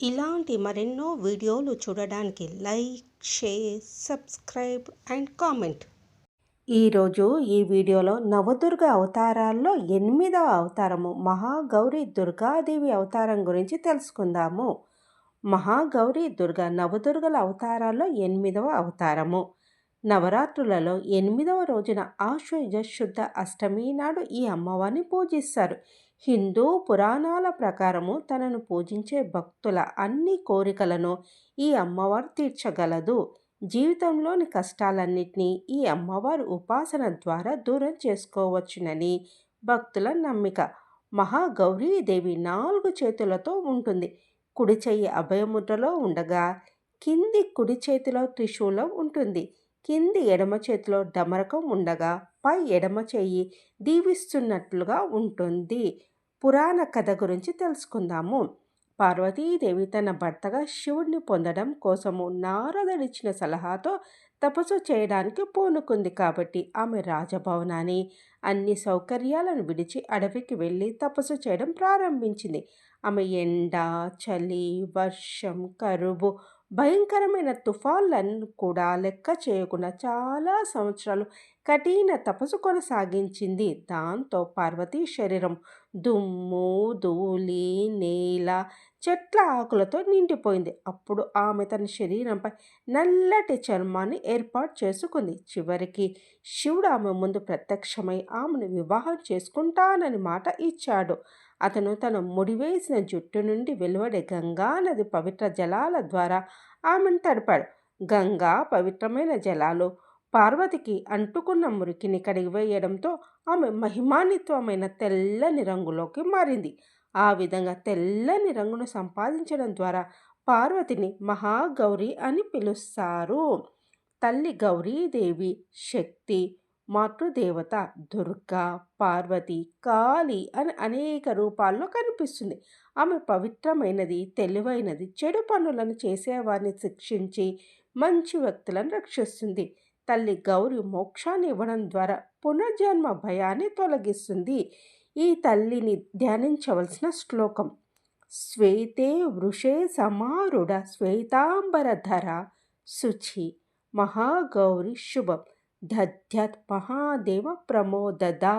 ఇలాంటి మరెన్నో వీడియోలు చూడడానికి like share subscribe and comment. ఈరోజు ఈ వీడియోలో నవదుర్గ అవతారాల్లో ఎనిమిదవ అవతారము మహాగౌరి దుర్గాదేవి అవతారం గురించి తెలుసుకుందాము. మహాగౌరి దుర్గ నవదుర్గల అవతారాల్లో ఎనిమిదవ అవతారము. నవరాత్రులలో ఎనిమిదవ రోజున ఆశ్వయుజ శుద్ధ అష్టమి నాడు ఈ అమ్మవారిని పూజిస్తారు. హిందూ పురాణాల ప్రకారము తనను పూజించే భక్తుల అన్ని కోరికలను ఈ అమ్మవారు తీర్చగలదు. జీవితంలోని కష్టాలన్నింటినీ ఈ అమ్మవారు ఉపాసన ద్వారా దూరం చేసుకోవచ్చునని భక్తుల నమ్మిక. మహాగౌరీదేవి నాలుగు చేతులతో ఉంటుంది. కుడి చెయ్యి అభయముద్రలో ఉండగా కింది కుడి చేతిలో త్రిశూలం ఉంటుంది. కింది ఎడమ చేతిలో డమరకం ఉండగా పై ఎడమ చెయ్యి దీవిస్తున్నట్లుగా ఉంటుంది. పురాణ కథ గురించి తెలుసుకుందాము. పార్వతీదేవి తన భర్తగా శివుణ్ణి పొందడం కోసము నారదుడిచ్చిన సలహాతో తపస్సు చేయడానికి పూనుకుంది కాబట్టి ఆమె రాజభవనాన్ని అన్ని సౌకర్యాలను విడిచి అడవికి వెళ్ళి తపస్సు చేయడం ప్రారంభించింది. ఆమె ఎండ చలి వర్షం కరువు భయంకరమైన తుఫాన్లను కూడా లెక్క చేయకుండా చాలా సంవత్సరాలు కఠిన తపస్సు కొనసాగించింది. దాంతో పార్వతీ శరీరం దుమ్ము ధూళి నేల చెట్ల ఆకులతో నిండిపోయింది. అప్పుడు ఆమె తన శరీరంపై నల్లటి చర్మాన్ని ఏర్పాటు చేసుకుంది. చివరికి శివుడు ఆమె ముందు ప్రత్యక్షమై ఆమెను వివాహం చేసుకుంటానని మాట ఇచ్చాడు. అతను తన ముడివేసిన జుట్టు నుండి వెలువడే గంగా నది పవిత్ర జలాల ద్వారా ఆమెను తడిపాడు. గంగా పవిత్రమైన జలాలు పార్వతికి అంటుకున్న మురికిని కడిగివేయడంతో ఆమె మహిమానిత్వమైన తెల్లని రంగులోకి మారింది. ఆ విధంగా తెల్లని రంగును సంపాదించడం ద్వారా పార్వతిని మహాగౌరి అని పిలుస్తారు. తల్లి గౌరీదేవి శక్తి మాతృదేవత దుర్గా పార్వతి కాళి అని అనేక రూపాల్లో కనిపిస్తుంది. ఆమె పవిత్రమైనది తెలివైనది చెడు పనులను చేసేవారిని శిక్షించి మంచి వ్యక్తులను రక్షిస్తుంది. తల్లి గౌరి మోక్షాన్ని ఇవ్వడం ద్వారా పునర్జన్మ భయాన్ని తొలగిస్తుంది. ఈ తల్లిని ధ్యానించవలసిన శ్లోకం శ్వేతే వృషే సమారుడ శ్వేతాంబరధర శుచి మహాగౌరి శుభం. दध्यत् महादेवप्रमोददा।